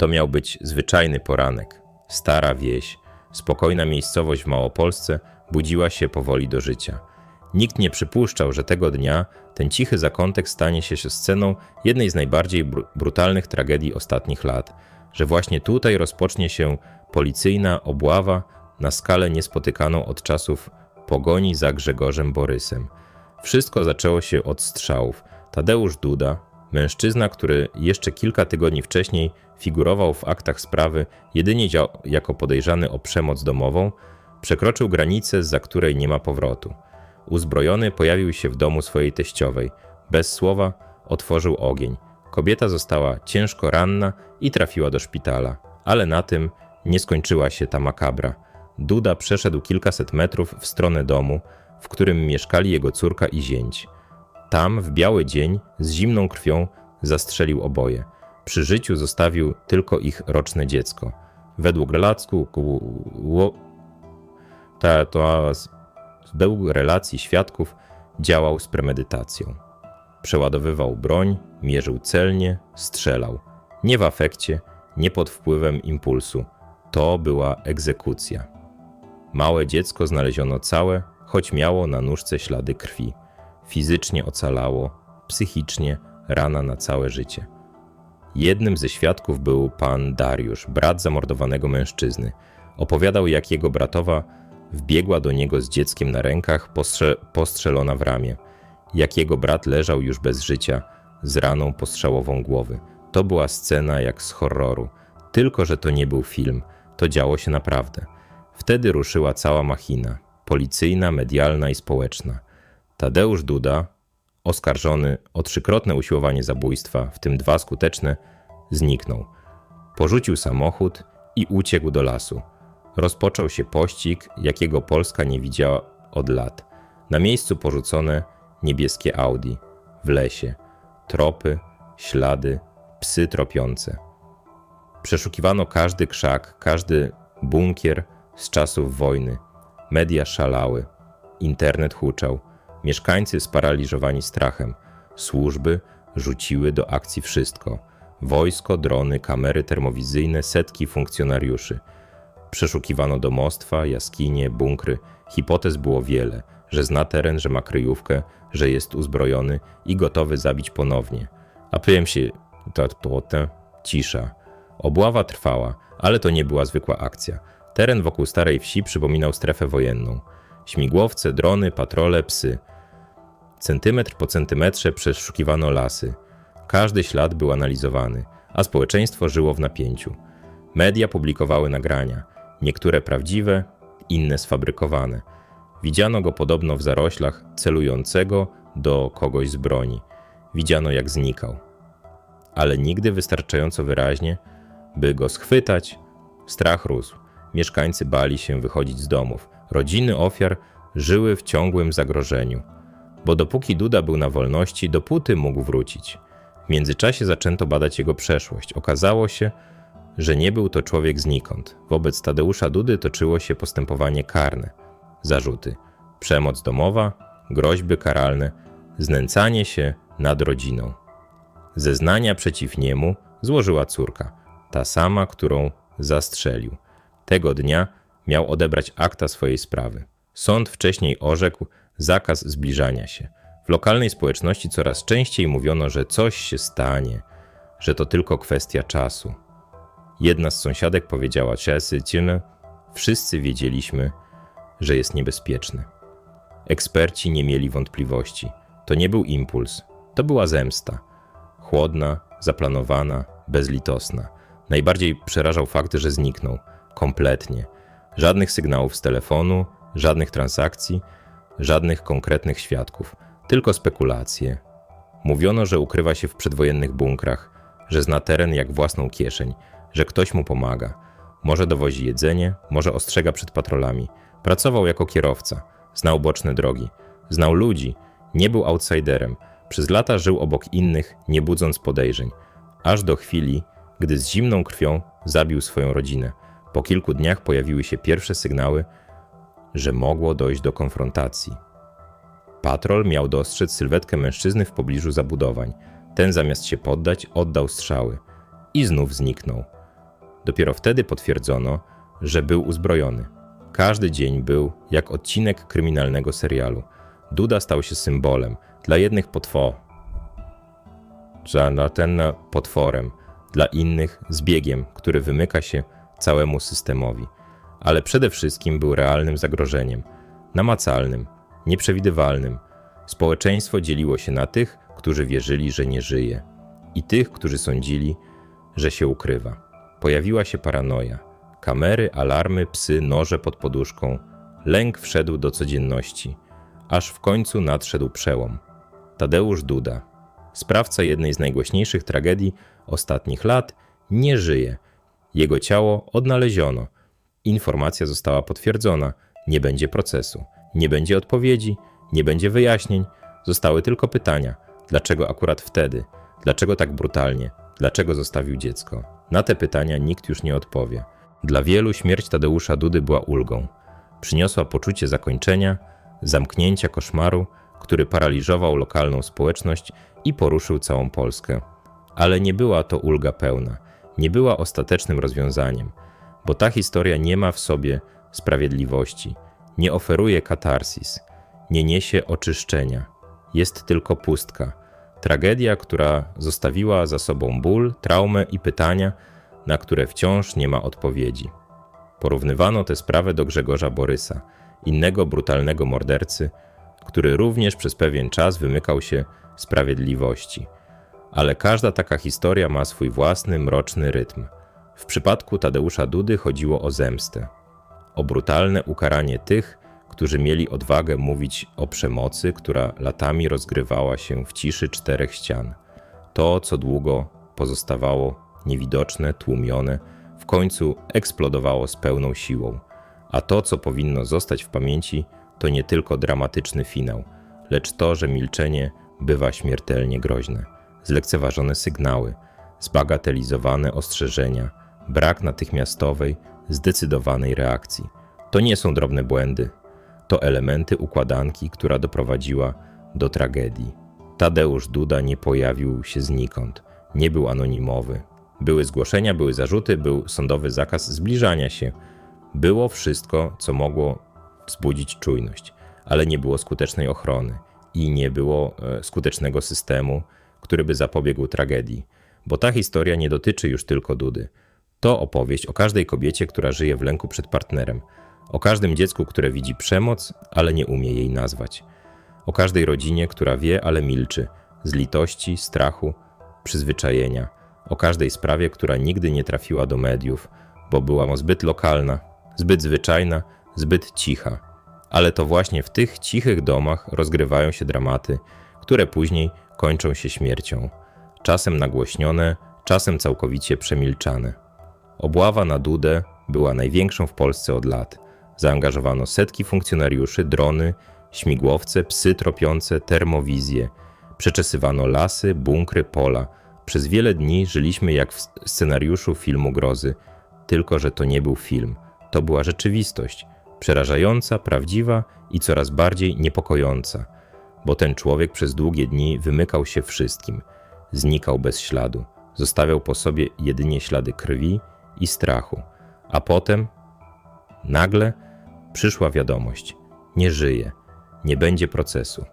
To miał być zwyczajny poranek. Stara wieś, spokojna miejscowość w Małopolsce budziła się powoli do życia. Nikt nie przypuszczał, że tego dnia ten cichy zakątek stanie się sceną jednej z najbardziej bru- brutalnych tragedii ostatnich lat, że właśnie tutaj rozpocznie się policyjna obława na skalę niespotykaną od czasów pogoni za Grzegorzem Borysem. Wszystko zaczęło się od strzałów. Tadeusz Duda, mężczyzna, który jeszcze kilka tygodni wcześniej figurował w aktach sprawy jedynie jako podejrzany o przemoc domową, przekroczył granicę, za której nie ma powrotu. Uzbrojony pojawił się w domu swojej teściowej. Bez słowa otworzył ogień. Kobieta została ciężko ranna i trafiła do szpitala. Ale na tym nie skończyła się ta makabra. Duda przeszedł kilkaset metrów w stronę domu, w którym mieszkali jego córka i zięć. Tam, w biały dzień, z zimną krwią zastrzelił oboje. Przy życiu zostawił tylko ich roczne dziecko. Według relacji, ta, to, według relacji świadków działał z premedytacją. Przeładowywał broń, mierzył celnie, strzelał. Nie w afekcie, nie pod wpływem impulsu. To była egzekucja. Małe dziecko znaleziono całe, choć miało na nóżce ślady krwi. Fizycznie ocalało, psychicznie rana na całe życie. Jednym ze świadków był pan Dariusz, brat zamordowanego mężczyzny. Opowiadał, jak jego bratowa wbiegła do niego z dzieckiem na rękach, postrze postrzelona w ramię. Jak jego brat leżał już bez życia, z raną postrzałową głowy. To była scena jak z horroru. Tylko, że to nie był film, to działo się naprawdę. Wtedy ruszyła cała machina policyjna, medialna i społeczna. Tadeusz Duda, oskarżony o trzykrotne usiłowanie zabójstwa, w tym dwa skuteczne, zniknął. Porzucił samochód i uciekł do lasu. Rozpoczął się pościg, jakiego Polska nie widziała od lat. Na miejscu porzucone niebieskie Audi, w lesie, tropy, ślady, psy tropiące. Przeszukiwano każdy krzak, każdy bunkier z czasów wojny. Media szalały, internet huczał, mieszkańcy sparaliżowani strachem, służby rzuciły do akcji wszystko: wojsko, drony, kamery termowizyjne, setki funkcjonariuszy. Przeszukiwano domostwa, jaskinie, bunkry. Hipotez było wiele, że zna teren, że ma kryjówkę, że jest uzbrojony i gotowy zabić ponownie. A powiem się, to potem cisza. Obława trwała, ale to nie była zwykła akcja. Teren wokół starej wsi przypominał strefę wojenną. Śmigłowce, drony, patrole, psy. Centymetr po centymetrze przeszukiwano lasy. Każdy ślad był analizowany, a społeczeństwo żyło w napięciu. Media publikowały nagrania, niektóre prawdziwe, inne sfabrykowane. Widziano go podobno w zaroślach, celującego do kogoś z broni. Widziano, jak znikał. Ale nigdy wystarczająco wyraźnie, by go schwytać. Strach rósł. Mieszkańcy bali się wychodzić z domów. Rodziny ofiar żyły w ciągłym zagrożeniu. Bo dopóki Duda był na wolności, dopóty mógł wrócić. W międzyczasie zaczęto badać jego przeszłość. Okazało się, że nie był to człowiek znikąd. Wobec Tadeusza Dudy toczyło się postępowanie karne. Zarzuty: przemoc domowa, groźby karalne, znęcanie się nad rodziną. Zeznania przeciw niemu złożyła córka, ta sama, którą zastrzelił. Tego dnia miał odebrać akta swojej sprawy. Sąd wcześniej orzekł zakaz zbliżania się. W lokalnej społeczności coraz częściej mówiono, że coś się stanie, że to tylko kwestia czasu. Jedna z sąsiadek powiedziała Chelsea wszyscy wiedzieliśmy, że jest niebezpieczny. Eksperci nie mieli wątpliwości. To nie był impuls, to była zemsta. Chłodna, zaplanowana, bezlitosna. Najbardziej przerażał fakt, że zniknął kompletnie. Żadnych sygnałów z telefonu, żadnych transakcji, żadnych konkretnych świadków, tylko spekulacje. Mówiono, że ukrywa się w przedwojennych bunkrach, że zna teren jak własną kieszeń, że ktoś mu pomaga. Może dowozi jedzenie, może ostrzega przed patrolami. Pracował jako kierowca, znał boczne drogi, znał ludzi, nie był outsiderem. Przez lata żył obok innych, nie budząc podejrzeń, aż do chwili, gdy z zimną krwią zabił swoją rodzinę. Po kilku dniach pojawiły się pierwsze sygnały, że mogło dojść do konfrontacji. Patrol miał dostrzec sylwetkę mężczyzny w pobliżu zabudowań. Ten zamiast się poddać, oddał strzały i znów zniknął. Dopiero wtedy potwierdzono, że był uzbrojony. Każdy dzień był jak odcinek kryminalnego serialu. Duda stał się symbolem dla jednych potwo, dla ten potworem, dla innych zbiegiem, który wymyka się całemu systemowi. Ale przede wszystkim był realnym zagrożeniem, namacalnym, nieprzewidywalnym. Społeczeństwo dzieliło się na tych, którzy wierzyli, że nie żyje, i tych, którzy sądzili, że się ukrywa. Pojawiła się paranoja. Kamery, alarmy, psy, noże pod poduszką. Lęk wszedł do codzienności, aż w końcu nadszedł przełom. Tadeusz Duda, sprawca jednej z najgłośniejszych tragedii ostatnich lat, nie żyje. Jego ciało odnaleziono. Informacja została potwierdzona. Nie będzie procesu, nie będzie odpowiedzi, nie będzie wyjaśnień. Zostały tylko pytania: dlaczego akurat wtedy? Dlaczego tak brutalnie? Dlaczego zostawił dziecko? Na te pytania nikt już nie odpowie. Dla wielu śmierć Tadeusza Dudy była ulgą. Przyniosła poczucie zakończenia, zamknięcia koszmaru, który paraliżował lokalną społeczność i poruszył całą Polskę. Ale nie była to ulga pełna, nie była ostatecznym rozwiązaniem, bo ta historia nie ma w sobie sprawiedliwości, nie oferuje katarsis, nie niesie oczyszczenia. Jest tylko pustka. Tragedia, która zostawiła za sobą ból, traumę i pytania, na które wciąż nie ma odpowiedzi. Porównywano tę sprawę do Grzegorza Borysa, innego brutalnego mordercy, który również przez pewien czas wymykał się sprawiedliwości. Ale każda taka historia ma swój własny, mroczny rytm. W przypadku Tadeusza Dudy chodziło o zemstę, o brutalne ukaranie tych, którzy mieli odwagę mówić o przemocy, która latami rozgrywała się w ciszy czterech ścian. To, co długo pozostawało niewidoczne, tłumione, w końcu eksplodowało z pełną siłą. A to, co powinno zostać w pamięci, to nie tylko dramatyczny finał, lecz to, że milczenie bywa śmiertelnie groźne. Zlekceważone sygnały, zbagatelizowane ostrzeżenia, brak natychmiastowej, zdecydowanej reakcji. To nie są drobne błędy, to elementy układanki, która doprowadziła do tragedii. Tadeusz Duda nie pojawił się znikąd, nie był anonimowy. Były zgłoszenia, były zarzuty, był sądowy zakaz zbliżania się. Było wszystko, co mogło wzbudzić czujność, ale nie było skutecznej ochrony i nie było e, skutecznego systemu, który by zapobiegł tragedii, bo ta historia nie dotyczy już tylko Dudy. To opowieść o każdej kobiecie, która żyje w lęku przed partnerem, o każdym dziecku, które widzi przemoc, ale nie umie jej nazwać, o każdej rodzinie, która wie, ale milczy, z litości, strachu, przyzwyczajenia, o każdej sprawie, która nigdy nie trafiła do mediów, bo była zbyt lokalna, zbyt zwyczajna, zbyt cicha. Ale to właśnie w tych cichych domach rozgrywają się dramaty, które później kończą się śmiercią, czasem nagłośnione, czasem całkowicie przemilczane. Obława na Dudę była największą w Polsce od lat. Zaangażowano setki funkcjonariuszy, drony, śmigłowce, psy tropiące, termowizje. Przeczesywano lasy, bunkry, pola. Przez wiele dni żyliśmy jak w scenariuszu filmu grozy, tylko że to nie był film, to była rzeczywistość, przerażająca, prawdziwa i coraz bardziej niepokojąca, bo ten człowiek przez długie dni wymykał się wszystkim, znikał bez śladu, zostawiał po sobie jedynie ślady krwi i strachu, a potem, nagle, przyszła wiadomość: nie żyje, nie będzie procesu,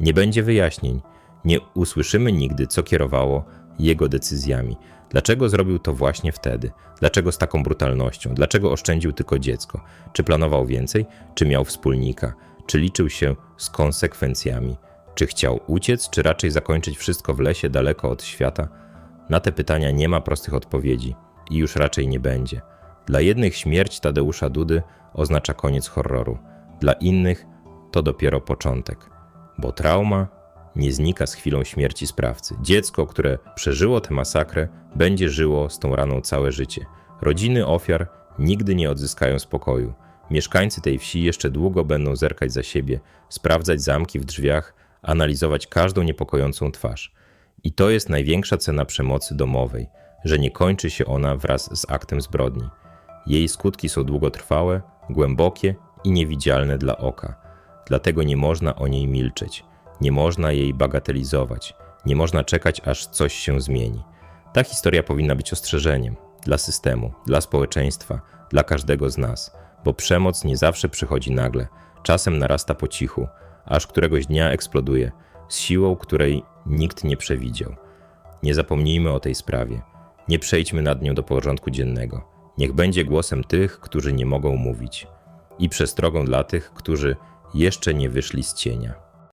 nie będzie wyjaśnień, nie usłyszymy nigdy, co kierowało jego decyzjami. Dlaczego zrobił to właśnie wtedy? Dlaczego z taką brutalnością? Dlaczego oszczędził tylko dziecko? Czy planował więcej? Czy miał wspólnika? Czy liczył się z konsekwencjami? Czy chciał uciec, czy raczej zakończyć wszystko w lesie daleko od świata? Na te pytania nie ma prostych odpowiedzi i już raczej nie będzie. Dla jednych śmierć Tadeusza Dudy oznacza koniec horroru, dla innych to dopiero początek, bo trauma nie znika z chwilą śmierci sprawcy. Dziecko, które przeżyło tę masakrę, będzie żyło z tą raną całe życie. Rodziny ofiar nigdy nie odzyskają spokoju. Mieszkańcy tej wsi jeszcze długo będą zerkać za siebie, sprawdzać zamki w drzwiach, analizować każdą niepokojącą twarz. I to jest największa cena przemocy domowej, że nie kończy się ona wraz z aktem zbrodni. Jej skutki są długotrwałe, głębokie i niewidzialne dla oka. Dlatego nie można o niej milczeć. Nie można jej bagatelizować, nie można czekać, aż coś się zmieni. Ta historia powinna być ostrzeżeniem. dla systemu, dla społeczeństwa, dla każdego z nas, bo przemoc nie zawsze przychodzi nagle, czasem narasta po cichu, aż któregoś dnia eksploduje z siłą, której nikt nie przewidział. Nie zapomnijmy o tej sprawie. Nie przejdźmy nad nią do porządku dziennego. Niech będzie głosem tych, którzy nie mogą mówić, i przestrogą dla tych, którzy jeszcze nie wyszli z cienia.